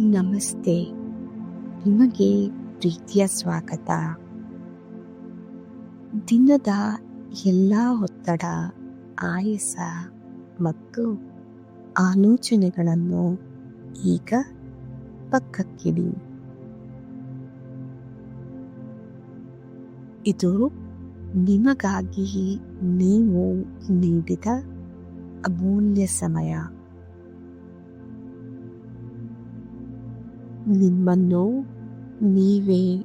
ನಮಸ್ತೆ. ನಿಮಗೆ ಪ್ರೀತಿಯ ಸ್ವಾಗತ. ದಿನದ ಎಲ್ಲ ಒತ್ತಡ, ಆಯಾಸ ಮತ್ತು ಆಲೋಚನೆಗಳನ್ನು ಈಗ ಪಕ್ಕಕ್ಕಿಡಿ. ಇದು ನಿಮಗಾಗಿ ನೀವು ನೀಡಿದ ಅಮೂಲ್ಯ ಸಮಯ. ನಿಮ್ಮನ್ನು ನೀವೇ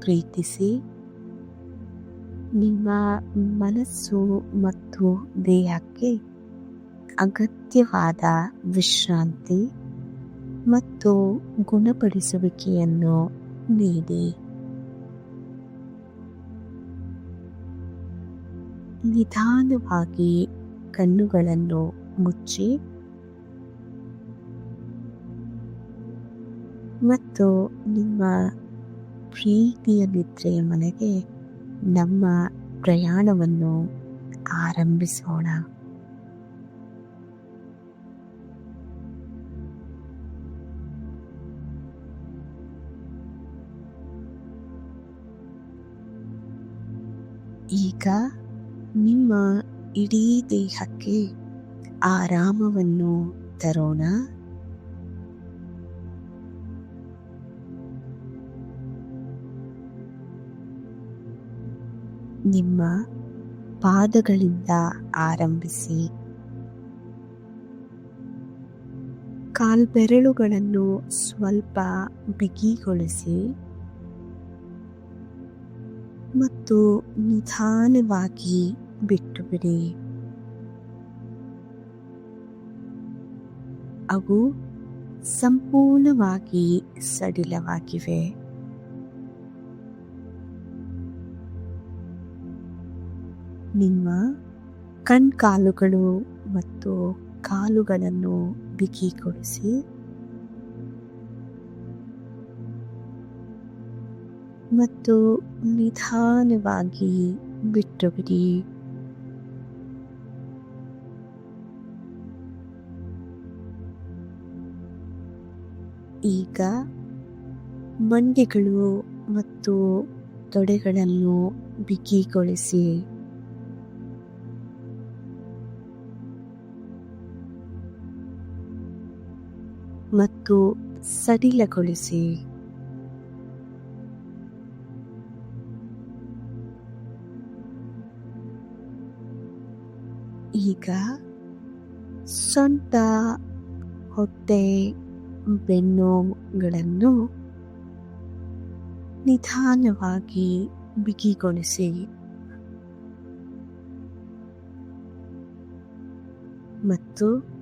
ಪ್ರೀತಿಸಿ, ನಿಮ್ಮ ಮನಸ್ಸು ಮತ್ತು ದೇಹಕ್ಕೆ ಅಗತ್ಯವಾದ ವಿಶ್ರಾಂತಿ ಮತ್ತು ಗುಣಪಡಿಸುವಿಕೆಯನ್ನು ನೀಡಿ. ನಿಧಾನವಾಗಿ ಕಣ್ಣುಗಳನ್ನು ಮುಚ್ಚಿ ಮತ್ತು ನಿಮ್ಮ ಪ್ರೀತಿಯ ನಿದ್ರೆಯ ಮನೆಗೆ ನಮ್ಮ ಪ್ರಯಾಣವನ್ನು ಆರಂಭಿಸೋಣ. ಈಗ ನಿಮ್ಮ ಇಡೀ ದೇಹಕ್ಕೆ ಆರಾಮವನ್ನು ತರೋಣ. ನಿಮ್ಮ ಪಾದಗಳಿಂದ ಆರಂಭಿಸಿ. ಕಾಲ್ಬೆರಳುಗಳನ್ನು ಸ್ವಲ್ಪ ಬಿಗಿಗೊಳಿಸಿ ಮತ್ತು ನಿಧಾನವಾಗಿ ಬಿಟ್ಟುಬಿಡಿ. ಅವು ಸಂಪೂರ್ಣವಾಗಿ ಸಡಿಲವಾಗಿವೆ. ನಿಮ್ಮ ಕಣ್ಕಾಲುಗಳು ಮತ್ತು ಕಾಲುಗಳನ್ನು ಬಿಗಿಗೊಳಿಸಿ. ಮತ್ತು ನಿಧಾನವಾಗಿ ಬಿಟ್ಟುಬಿಡಿ. ಈಗ ಮಂಡಿಗಳು ಮತ್ತು ತೊಡೆಗಳನ್ನು ಬಿಗಿಗೊಳಿಸಿ. ಮತ್ತು ಸಡಿಲಗೊಳಿಸಿ. ಈಗ ಸೊಂಟ ಹೊಟ್ಟೆ ಬೆನ್ನುಗಳನ್ನು ನಿಧಾನವಾಗಿ ಬಿಗಿಗೊಳಿಸಿ. ಮತ್ತು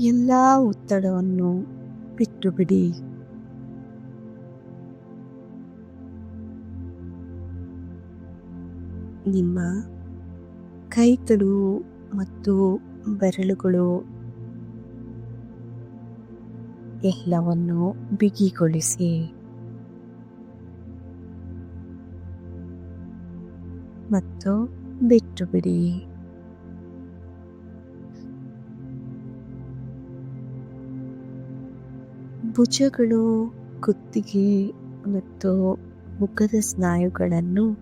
ಎಲ್ಲ ಒತ್ತಡವನ್ನು ಬಿಟ್ಟುಬಿಡಿ. ನಿಮ್ಮ ಕೈಗಳು ಮತ್ತು ಬೆರಳುಗಳು ಎಲ್ಲವನ್ನು ಬಿಗಿಗೊಳಿಸಿ. ಮತ್ತು ಬಿಟ್ಟುಬಿಡಿ. ಭುಜಗಳು ಕುತ್ತಿಗೆ ಮತ್ತು ಮುಖದ ಸ್ನಾಯುಗಳನ್ನು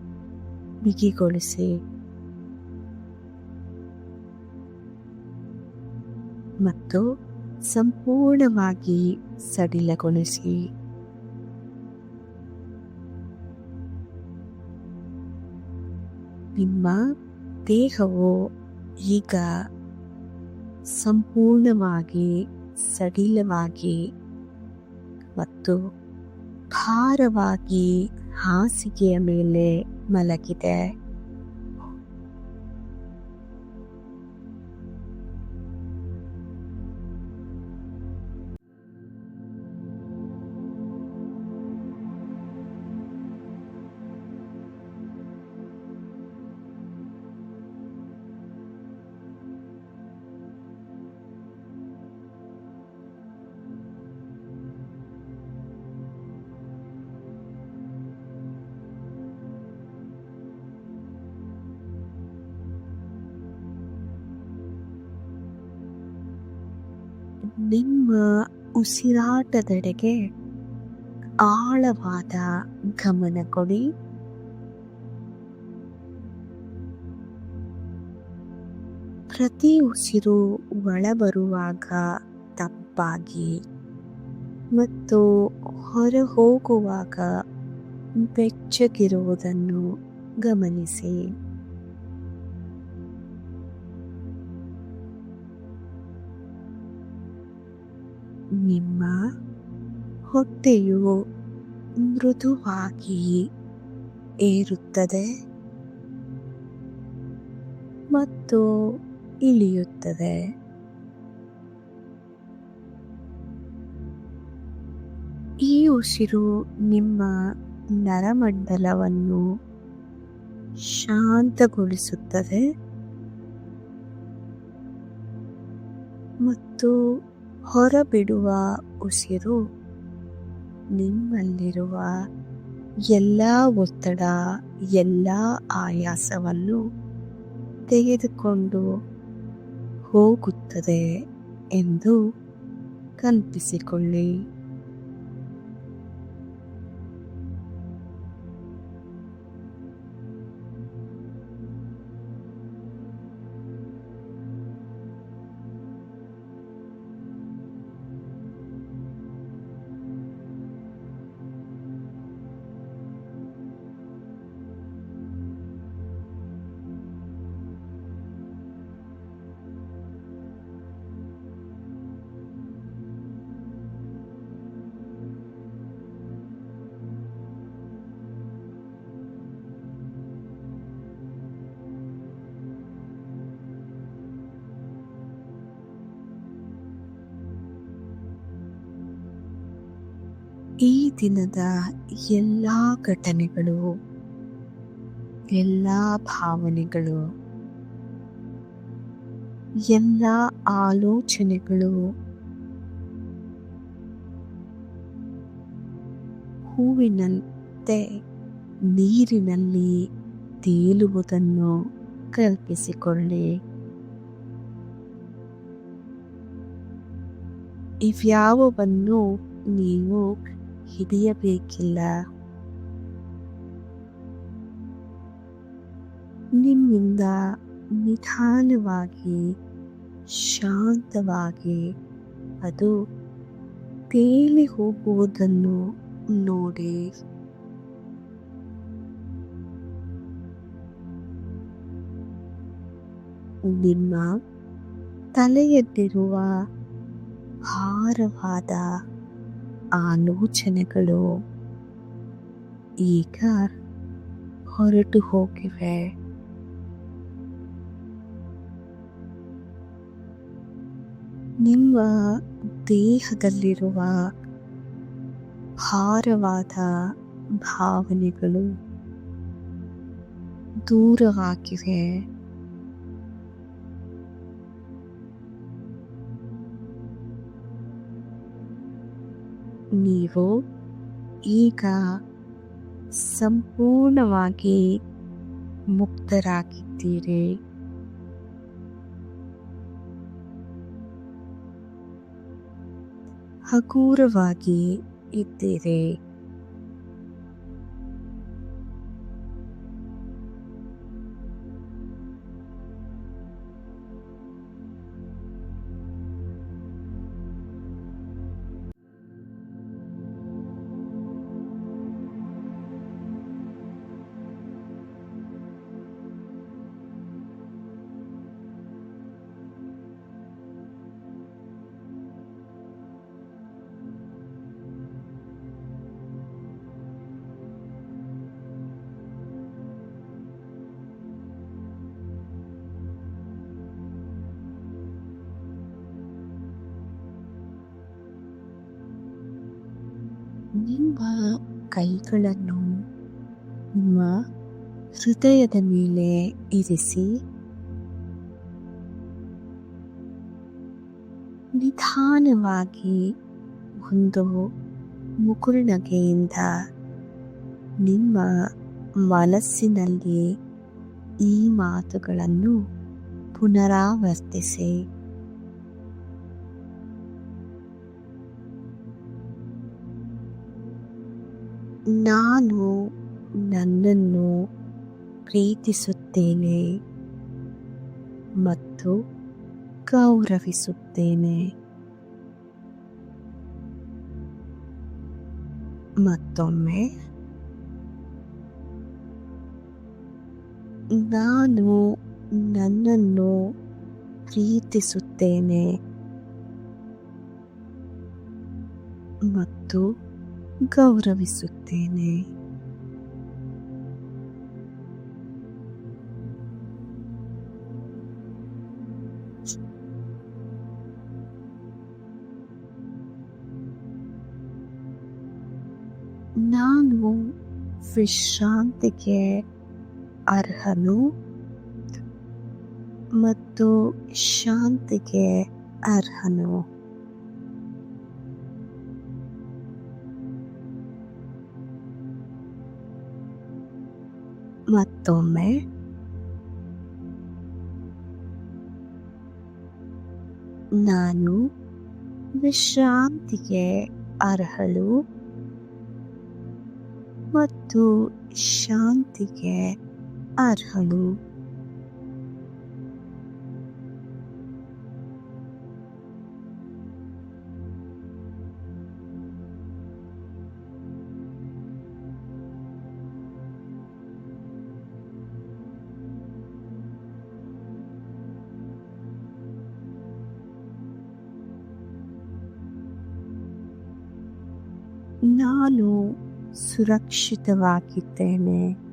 ಬಿಗಿಗೊಳಿಸಿ. ಮತ್ತು ಸಂಪೂರ್ಣವಾಗಿ ಸಡಿಲಗೊಳಿಸಿ. ನಿಮ್ಮ ದೇಹವು ಈಗ ಸಂಪೂರ್ಣವಾಗಿ ಸಡಿಲವಾಗಿ ಮತ್ತು ಭಾರವಾಗಿ ಹಾಸಿಗೆಯ ಮೇಲೆ ಮಲಗಿದೆ. ನಿಮ್ಮ ಉಸಿರಾಟದೆಡೆಗೆ ಆಳವಾದ ಗಮನ ಕೊಡಿ. ಪ್ರತಿ ಉಸಿರು ಒಳಬರುವಾಗ ತಪ್ಪಾಗಿ ಮತ್ತು ಹೊರ ಹೋಗುವಾಗ ಬೆಚ್ಚಗಿರುವುದನ್ನು ಗಮನಿಸಿ. ನಿಮ್ಮ ಹೊಟ್ಟೆಯು ಮೃದುವಾಗಿ ಏರುತ್ತದೆ ಮತ್ತು ಇಳಿಯುತ್ತದೆ. ಈ ಉಸಿರು ನಿಮ್ಮ ನರಮಂಡಲವನ್ನು ಶಾಂತಗೊಳಿಸುತ್ತದೆ ಮತ್ತು ಹೊರಬಿಡುವ ಉಸಿರು ನಿಮ್ಮಲ್ಲಿರುವ ಎಲ್ಲ ಒತ್ತಡ ಎಲ್ಲ ಆಯಾಸವನ್ನು ತೆಗೆದುಕೊಂಡು ಹೋಗುತ್ತದೆ ಎಂದು ಕಲ್ಪಿಸಿಕೊಳ್ಳಿ. ಈ ದಿನದ ಎಲ್ಲ ಘಟನೆಗಳು ಎಲ್ಲ ಭಾವನೆಗಳು ಎಲ್ಲ ಆಲೋಚನೆಗಳು ಹೂವಿನಂತೆ ನೀರಿನಲ್ಲಿ ತೇಲುವುದನ್ನು ಕಲ್ಪಿಸಿಕೊಳ್ಳಿ. ಇವ್ಯಾವವನ್ನು ನೀವು ಹಿಡಿಯಬೇಕಿಲ್ಲ. ನಿಮ್ಮಿಂದ ನಿಧಾನವಾಗಿ ಶಾಂತವಾಗಿ ಅದು ತೇಲಿ ಹೋಗುವುದನ್ನು ನೋಡಿ. ನಿಮ್ಮ ತಲೆಯಲ್ಲಿರುವ ಭಾರವಾದ ಆಲೋಚನೆಗಳು ಈಗ ಹೊರಟು ಹೋಗಿವೆ. ನಿಮ್ಮ ದೇಹದಲ್ಲಿರುವ ಭಾರವಾದ ಭಾವನೆಗಳು ದೂರವಾಗಿವೆ. ನೀವು ಈಗ ಸಂಪೂರ್ಣವಾಗಿ ಮುಕ್ತರಾಗಿದ್ದೀರಿ. ಹಗೂರವಾಗಿ ಇದ್ದೀರಿ. ನಿಮ್ಮ ಕೈಗಳನ್ನು ನಿಮ್ಮ ಹೃದಯದ ಮೇಲೆ ಇರಿಸಿ. ನಿಧಾನವಾಗಿ ಒಂದು ಮುಗುಳ್ನಗೆಯಿಂದ ನಿಮ್ಮ ಮನಸ್ಸಿನಲ್ಲಿ ಈ ಮಾತುಗಳನ್ನು ಪುನರಾವರ್ತಿಸಿ. ನಾನು ನನ್ನನ್ನು ಪ್ರೀತಿಸುತ್ತೇನೆ ಮತ್ತು ಗೌರವಿಸುತ್ತೇನೆ. ಮತ್ತೊಮ್ಮೆ. ನಾನು ನನ್ನನ್ನು ಪ್ರೀತಿಸುತ್ತೇನೆ ಮತ್ತು ಗೌರವಿಸುತ್ತೇನೆ. ನಾನು ವಿಶ್ರಾಂತಿಗೆ ಅರ್ಹನು ಮತ್ತು ಶಾಂತಿಗೆ ಅರ್ಹನು. ಮತ್ತೊಮ್ಮೆ ನಾನು ವಿಶ್ರಾಂತಿಗೆ ಅರ್ಹಳು ಮತ್ತು ಶಾಂತಿಗೆ ಅರ್ಹಳು. ಸುರಕ್ಷಿತವಾಗಿದ್ದೇನೆ.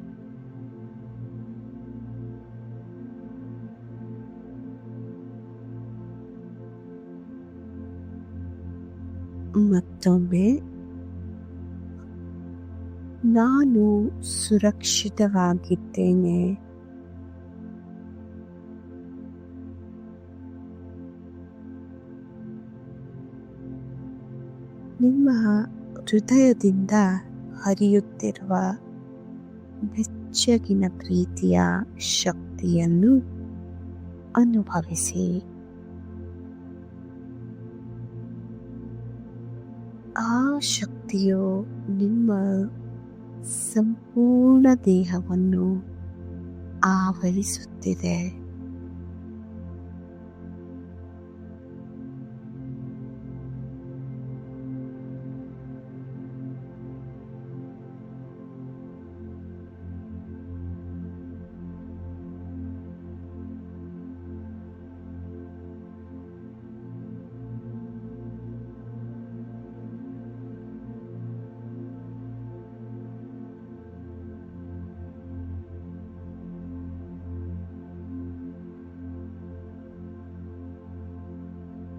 ಮತ್ತೊಮ್ಮೆ ನಾನು ಸುರಕ್ಷಿತವಾಗಿದ್ದೇನೆ. ನಿಮ್ಮ ಹೃದಯದಿಂದ ಹರಿಯುತ್ತಿರುವ ಬೆಚ್ಚಗಿನ ಪ್ರೀತಿಯ ಶಕ್ತಿಯನ್ನು ಅನುಭವಿಸಿ. ಆ ಶಕ್ತಿಯು ನಿಮ್ಮ ಸಂಪೂರ್ಣ ದೇಹವನ್ನು ಆವರಿಸುತ್ತಿದೆ.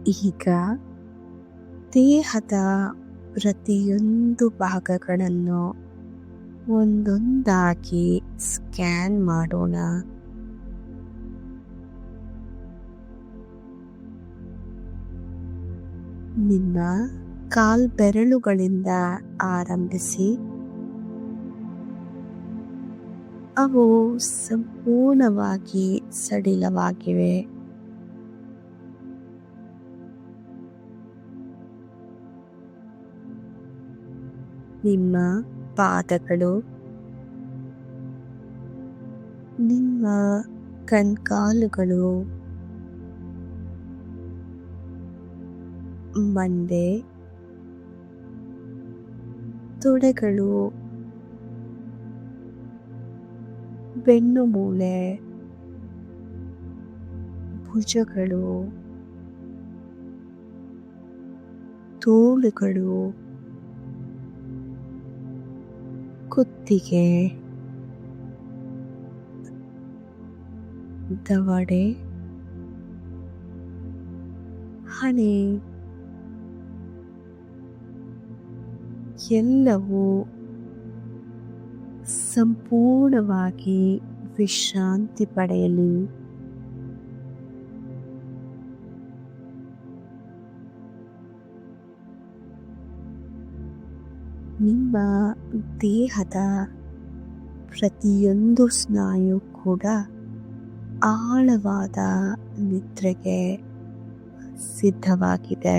ಈಗ ದೇಹದ ಪ್ರತಿಯೊಂದು ಭಾಗಗಳನ್ನು ಒಂದೊಂದಾಗಿ ಸ್ಕ್ಯಾನ್ ಮಾಡೋಣ. ನಿಮ್ಮ ಕಾಲ್ಬೆರಳುಗಳಿಂದ ಆರಂಭಿಸಿ. ಅವು ಸಂಪೂರ್ಣವಾಗಿ ಸಡಿಲವಾಗಿವೆ. ನಿಮ್ಮ ಪಾದಗಳು. ನಿಮ್ಮ ಕಣ್ಕಾಲುಗಳು. ಮಂಡೆ ತೊಡೆಗಳು. ಬೆನ್ನು ಮೂಳೆ. ಭುಜಗಳು. ತೋಳುಗಳು. ಕುತ್ತಿಗೆ. ದವಡೆ. ಹಣೆ. ಎಲ್ಲವೂ ಸಂಪೂರ್ಣವಾಗಿ ವಿಶ್ರಾಂತಿ ಪಡೆಯಲಿ. ನಿಮ್ಮ ದೇಹದ ಪ್ರತಿಯೊಂದು ಸ್ನಾಯು ಕೂಡ ಆಳವಾದ ನಿದ್ರೆಗೆ ಸಿದ್ಧವಾಗಿದೆ.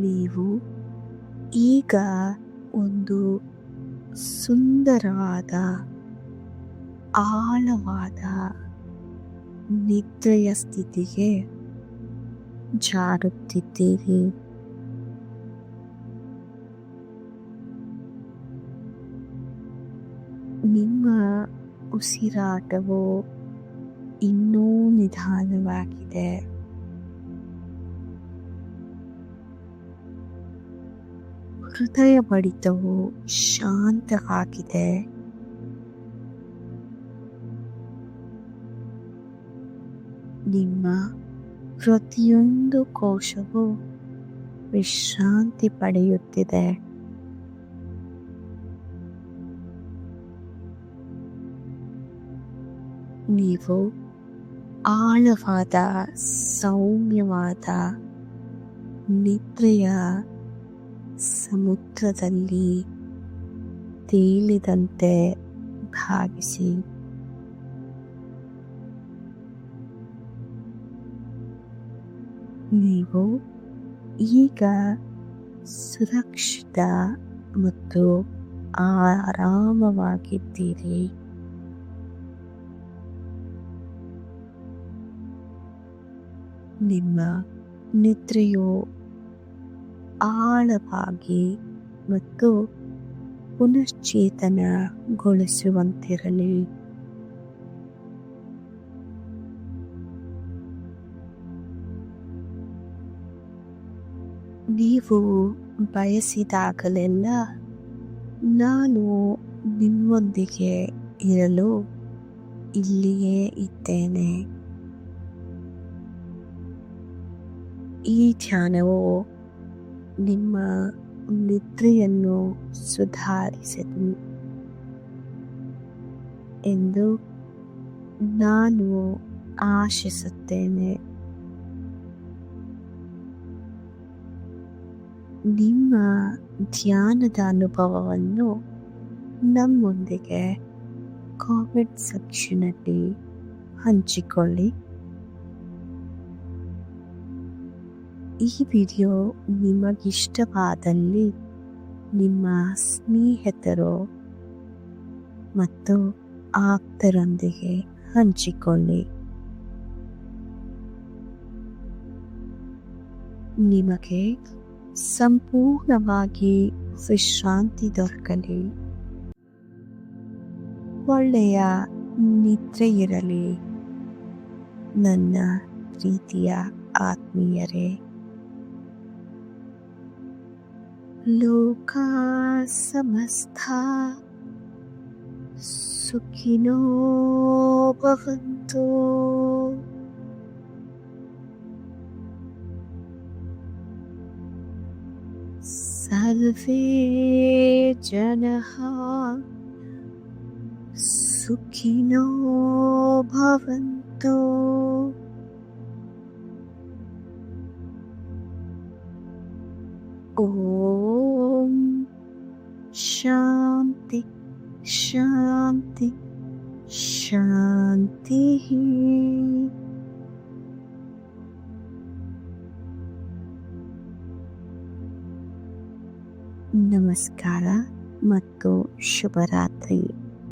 ನೀವು ಈಗ ಒಂದು ಸುಂದರವಾದ ಆಳವಾದ ನಿದ್ರೆಯ ಸ್ಥಿತಿಗೆ ಜಾರುತ್ತಿದ್ದೀರಿ. ನಿಮ್ಮ ಉಸಿರಾಟವು ಇನ್ನೂ ನಿಧಾನವಾಗಿದೆ. ಹೃದಯ ಬಡಿತವು ಶಾಂತವಾಗಿದೆ. ನಿಮ್ಮ ಪ್ರತಿಯೊಂದು ಕೋಶವು ವಿಶ್ರಾಂತಿ ಪಡೆಯುತ್ತಿದೆ. ನೀವು ಆಳವಾದ ಸೌಮ್ಯವಾದ ನಿದ್ರೆಯ ಸಮುದ್ರದಲ್ಲಿ ತೇಲಿದಂತೆ ಭಾವಿಸಿ ನೀವು ಈಗ ಸುರಕ್ಷಿತ ಮತ್ತು ಆರಾಮವಾಗಿದ್ದೀರಿ. ನಿಮ್ಮ ನಿದ್ರೆಯು ಆಳವಾಗಿ ಮತ್ತು ಪುನಶ್ಚೇತನಗೊಳಿಸುವಂತಿರಲಿ. ನೀವು ಬಯಸಿದಾಗಲೆಲ್ಲ ನಾನು ನಿಮ್ಮೊಂದಿಗೆ ಇರಲು ಇಲ್ಲಿಯೇ ಇದ್ದೇನೆ. ಈ ಧ್ಯಾನವು ನಿಮ್ಮ ನಿದ್ರೆಯನ್ನು ಸುಧಾರಿಸಲಿ ಎಂದು ನಾನು ಆಶಿಸುತ್ತೇನೆ. ನಿಮ್ಮ ಧ್ಯಾನದ ಅನುಭವವನ್ನು ನಮ್ಮೊಂದಿಗೆ ಕೋವಿಡ್ ಸೆಕ್ಷನಲ್ಲಿ ಹಂಚಿಕೊಳ್ಳಿ. ಈ ವಿಡಿಯೋ ನಿಮಗಿಷ್ಟವಾದಲ್ಲಿ ನಿಮ್ಮ ಸ್ನೇಹಿತರು ಮತ್ತು ಆಪ್ತರೊಂದಿಗೆ ಹಂಚಿಕೊಳ್ಳಿ. ನಿಮಗೆ ಸಂಪೂರ್ಣವಾಗಿ ವಿಶ್ರಾಂತಿ ದೊರಕಲಿ. ಒಳ್ಳೆಯ ನಿದ್ರೆ ಇರಲಿ. ನನ್ನ ಪ್ರೀತಿಯ ಆತ್ಮೀಯರೇ. लोकासमस्ता सुखिनो भवन्तु। सर्वे जनः सुखिनो भवन्तु। ॐ शान्ति शान्ति शान्तिः ನಮಸ್ಕಾರ ಮತ್ತು ಶುಭರಾತ್ರಿ